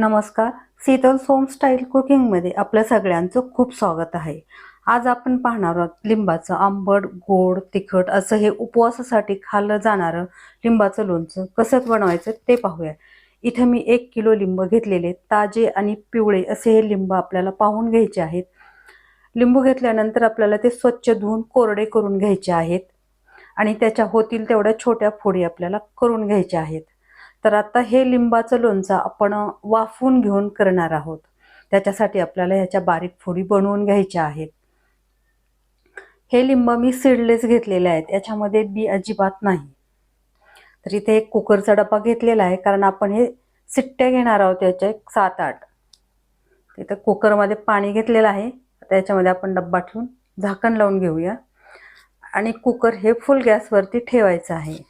नमस्कार. शीतल सोम स्टाईल कुकिंगमध्ये आपल्या सगळ्यांचं खूप स्वागत आहे. आज आपण पाहणार आहोत लिंबाचं आंबट गोड तिखट असं हे उपवासासाठी खाल्लं जाणारं लिंबाचं लोणचं. कसं बनवायचं ते पाहूया. इथे मी एक किलो लिंब घेतलेले ताजे आणि पिवळे असे हे लिंब आपल्याला पाहून घ्यायचे आहेत. लिंबू घेतल्यानंतर आपल्याला ते स्वच्छ धुवून कोरडे करून घ्यायचे आहेत. आणि त्याच्या होतील तेवढ्या छोट्या फोडी आपल्याला करून घ्यायच्या आहेत. तर आता हे लिंबाचं लोणचं आपण वाफवून घेऊन करणार आहोत. त्याच्यासाठी आपल्याला ह्याच्या बारीक फोडी बनवून घ्यायच्या आहेत. हे लिंब मी सीडलेस घेतलेले आहेत. याच्यामध्ये बी अजिबात नाही. तर इथे एक कुकरचा डबा घेतलेला आहे. कारण आपण हे सिट्ट्या घेणार आहोत याच्या एक सात आठ. तिथं कुकरमध्ये पाणी घेतलेलं आहे. त्याच्यामध्ये आपण डब्बा ठेवून झाकण लावून घेऊया. आणि कुकर हे फुल गॅसवरती ठेवायचं आहे.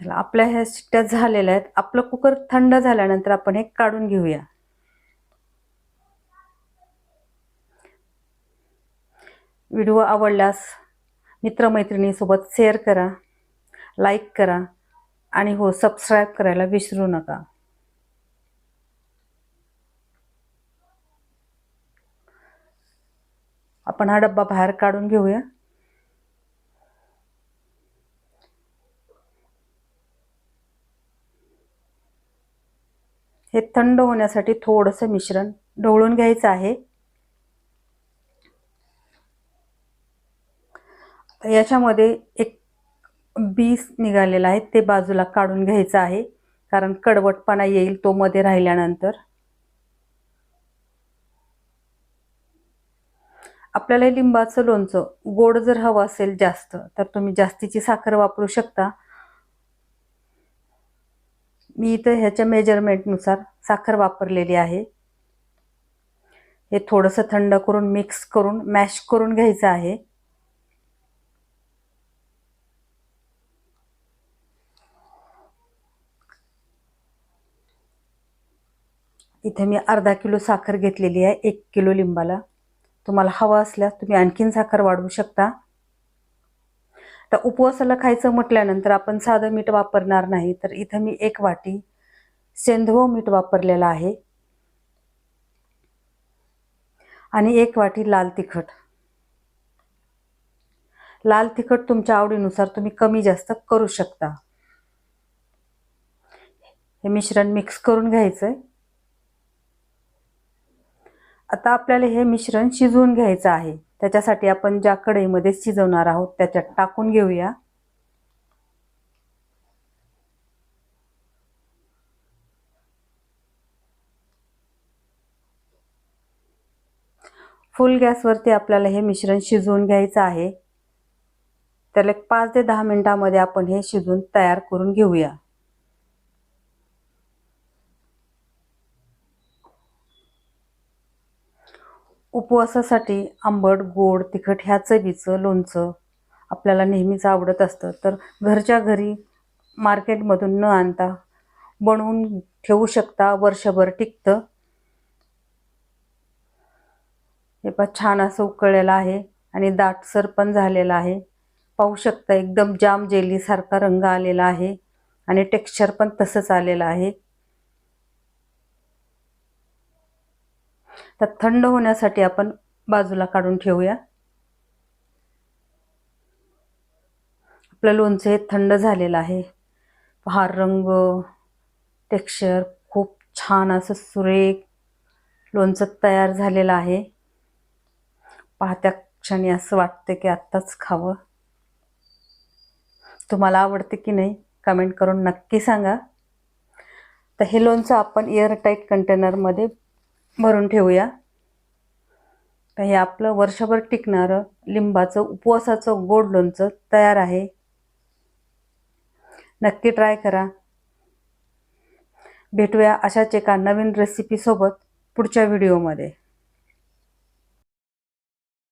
चला आपल्या ह्या शिट्ट्या झालेल्या आहेत. आपलं कुकर थंड झाल्यानंतर आपण हे काढून घेऊया. व्हिडिओ आवडल्यास मित्रमैत्रिणीसोबत शेअर करा लाईक करा आणि हो सबस्क्राईब करायला विसरू नका. आपण हा डब्बा बाहेर काढून घेऊया. हे थंड होण्यासाठी थोडंसं मिश्रण ढवळून घ्यायचं आहे. याच्यामध्ये एक बीस निघालेला आहे ते बाजूला काढून घ्यायचं आहे कारण कडवटपणा येईल तो मध्ये राहिल्यानंतर. आपल्याला लिंबाचं लोणचं गोड जर हवं असेल जास्त तर तुम्ही जास्तीची साखर वापरू शकता. मी इथं ह्याच्या मेजरमेंटनुसार साखर वापरलेली आहे. हे थोडंसं थंड करून मिक्स करून मॅश करून घ्यायचं आहे. इथे मी अर्धा किलो साखर घेतलेली आहे एक किलो लिंबाला. तुम्हाला हवं असल्यास तुम्ही आणखीन साखर वाढवू शकता. तर उपवासाला खायचं म्हटल्यानंतर आपण साधं मीठ वापरणार नाही तर इथं मी एक वाटी सेंधव मीठ वापरलेलं आहे. आणि एक वाटी लाल तिखट. लाल तिखट तुमच्या आवडीनुसार तुम्ही कमी जास्त करू शकता. हे मिश्रण मिक्स करून घ्यायचं आहे आता आपल्याला हे मिश्रण शिजवून घ्यायचं आहे. त्याच्यासाठी आपण ज्या कढईमध्ये शिजवणार आहोत त्याच्यात टाकून घेऊया. फुल गॅसवरती आपल्याला हे मिश्रण शिजवून घ्यायचं आहे. त्याला एक पाच ते दहा मिनिटामध्ये आपण हे शिजवून तयार करून घेऊया. उपवासासाठी आंबट गोड तिखट ह्या चवीचं लोणचं आपल्याला नेहमीच आवडत असतं. तर घरच्या घरी मार्केटमधून न आणता बनवून ठेवू शकता वर्षभर टिकतं. हे पण छान असं उकळलेलं आहे आणि दाटसर पण झालेलं आहे. पाहू शकता एकदम जाम जेलीसारखा रंग आलेला आहे आणि टेक्स्चर पण तसंच आलेलं आहे. तर थंड होण्यासाठी आपण बाजूला काढून ठेवूया. आपलं लोणचं हे थंड झालेलं आहे. हा रंग टेक्स्चर खूप छान असं सुरेख लोणचं तयार झालेलं आहे. पाहत्या क्षणी असं वाटतं की आत्ताच खावं. तुम्हाला आवडते की नाही कमेंट करून नक्की सांगा. तर हे लोणचं आपण एअरटाईट कंटेनरमध्ये भरून ठेवूया. हे आपलं वर्षभर टिकणारं लिंबाचं उपवासाचं गोड लोणचं तयार आहे. नक्की ट्राय करा. भेटूया अशाच एका नवीन रेसिपीसोबत पुढच्या व्हिडिओमध्ये